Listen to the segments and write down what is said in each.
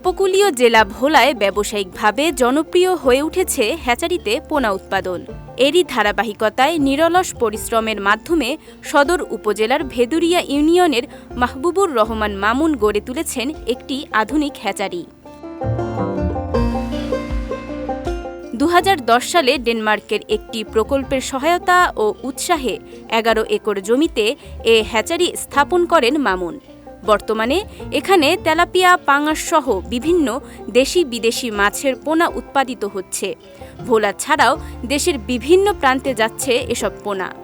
উপকূলীয় জেলা ভোলায় ব্যবসায়িকভাবে জনপ্রিয় হয়ে উঠেছে হ্যাচারিতে পোনা উৎপাদন। এরই ধারাবাহিকতায় নিরলস পরিশ্রমের মাধ্যমে সদর উপজেলার ভেদুরিয়া ইউনিয়নের মাহবুবুর রহমান মামুন গড়ে তুলেছেন একটি আধুনিক হ্যাচারি। দু হাজার দশ সালে ডেনমার্কের একটি প্রকল্পের সহায়তা ও উৎসাহে এগারো একর জমিতে এ হ্যাচারি স্থাপন করেন মামুন। বর্তমানে এখানে তেলাপিয়া পাঙাশ সহ বিভিন্ন দেশি বিদেশি মাছের পোনা উৎপাদিত হচ্ছে। ভোলা ছাড়াও দেশের বিভিন্ন প্রান্তে যাচ্ছে এসব পোনা।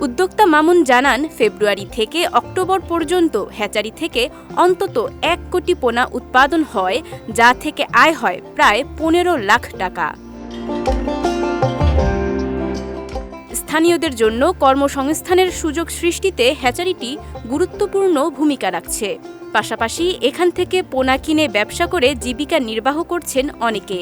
উদ্যোক্তা মামুন জানান, ফেব্রুয়ারি থেকে অক্টোবর পর্যন্ত হ্যাচারি থেকে অন্তত এক কোটি পোনা উৎপাদন হয়, যা থেকে আয় হয় প্রায় পনেরো লাখ টাকা। স্থানীয়দের জন্য কর্মসংস্থানের সুযোগ সৃষ্টিতে হ্যাচারিটি গুরুত্বপূর্ণ ভূমিকা রাখছে। পাশাপাশি এখান থেকে পোনা কিনে ব্যবসা করে জীবিকা নির্বাহ করছেন অনেকে।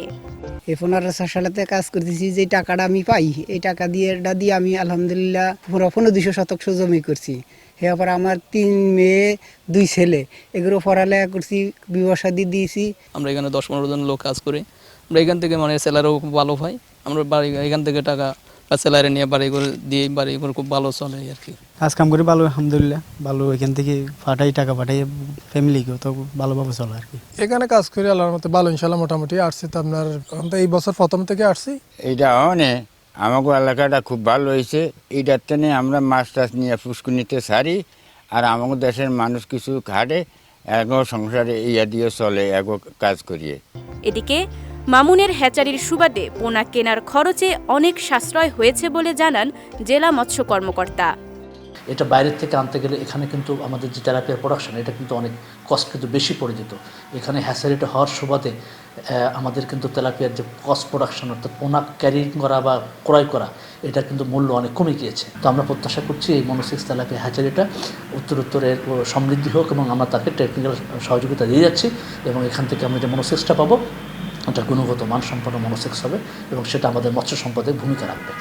এই পনেরো সালে কাজ করতেছি যে টাকাটা আমি পাই এই টাকা দিয়ে এটা দিয়ে আমি আলহামদুলিল্লাহ পুরো পনেরো দুশো শতক জমি করছি। এরপর আমার তিন মেয়ে দুই ছেলে এগুলো পড়ালেখা করছি বিবাহ শাদি দিয়েছি। আমরা এখানে দশ পনেরো জন লোক কাজ করি। আমরা এখান থেকে মানে স্যালারিও খুব ভালো পাই। আমরা বাড়ি এখান থেকে টাকা স্যালারি নিয়ে বাড়ি করে দিয়ে বাড়ি করে খুব ভালো চলে আর কি। কাজ কাম করে ভালো আলহামদুলিল্লাহ। ভালো এখান থেকে পাঠাই টাকা পাঠাই ফ্যামিলিকেও তো ভালোভাবে চলে আর কি। এখানে কাজ করি আল্লাহর মতো ভালো ইনশাল্লাহ মোটামুটি আসছি তো আপনার তো এই বছর প্রথম থেকে আসছি। এইটা অনে আমাকে এলাকাটা খুব ভালো হয়েছে। এইটার তেনে আমরা মাছ টাছ নিয়ে পুষ্কুনিতে সারি আর আমাকে দেশের মানুষ কিছু খাটে এগো সংসারে ইয়া দিয়ে চলে এগো কাজ করিয়ে। এদিকে মামুনের হ্যাচারির সুবাদে পোনা কেনার খরচে অনেক সাশ্রয় হয়েছে বলে জানান জেলা মৎস্য কর্মকর্তা। এটা বাইরের থেকে আনতে গেলে এখানে কিন্তু আমাদের যে তেলাপিয়ার প্রোডাকশন এটা কিন্তু অনেক কস্ট কিন্তু বেশি পড়ে যেত। এখানে হ্যাসারিটা হওয়ার সুবাদে আমাদের কিন্তু তেলাপিয়ার যে কস্ট প্রোডাকশন অর্থাৎ পোনা ক্যারি করা বা ক্রয় করা এটা কিন্তু মূল্য অনেক কমে গিয়েছে। তো আমরা প্রত্যাশা করছি এই মনোসিক্স তেলাপিয়া হ্যাচারিটা উত্তরোত্তরের সমৃদ্ধি হোক এবং আমরা তাকে টেকনিক্যাল সহযোগিতা দিয়ে যাচ্ছি এবং এখান থেকে আমরা যে মনোসিক্সটা পাবো এটা গুণগত মানসম্পন্ন মনোসিক্স হবে এবং সেটা আমাদের মৎস্য সম্পদের ভূমিকা রাখবে।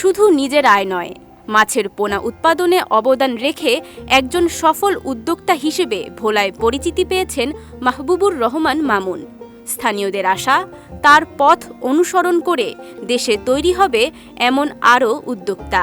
শুধু নিজের আয় নয়, মাছের পোনা উৎপাদনে অবদান রেখে একজন সফল উদ্যোক্তা হিসেবে ভোলায় পরিচিতি পেয়েছেন মাহবুবুর রহমান মামুন। স্থানীয়দের আশা, তার পথ অনুসরণ করে দেশে তৈরি হবে এমন আরও উদ্যোক্তা।